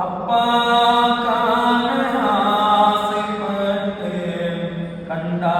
அப்பா காண ஆசைப்பட்டு கண்டா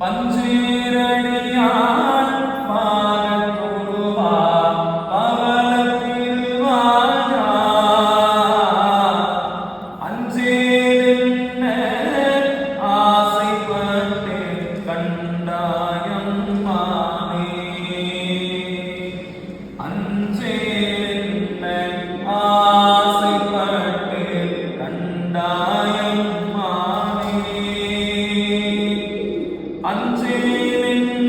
பஞ்சேரடியாய்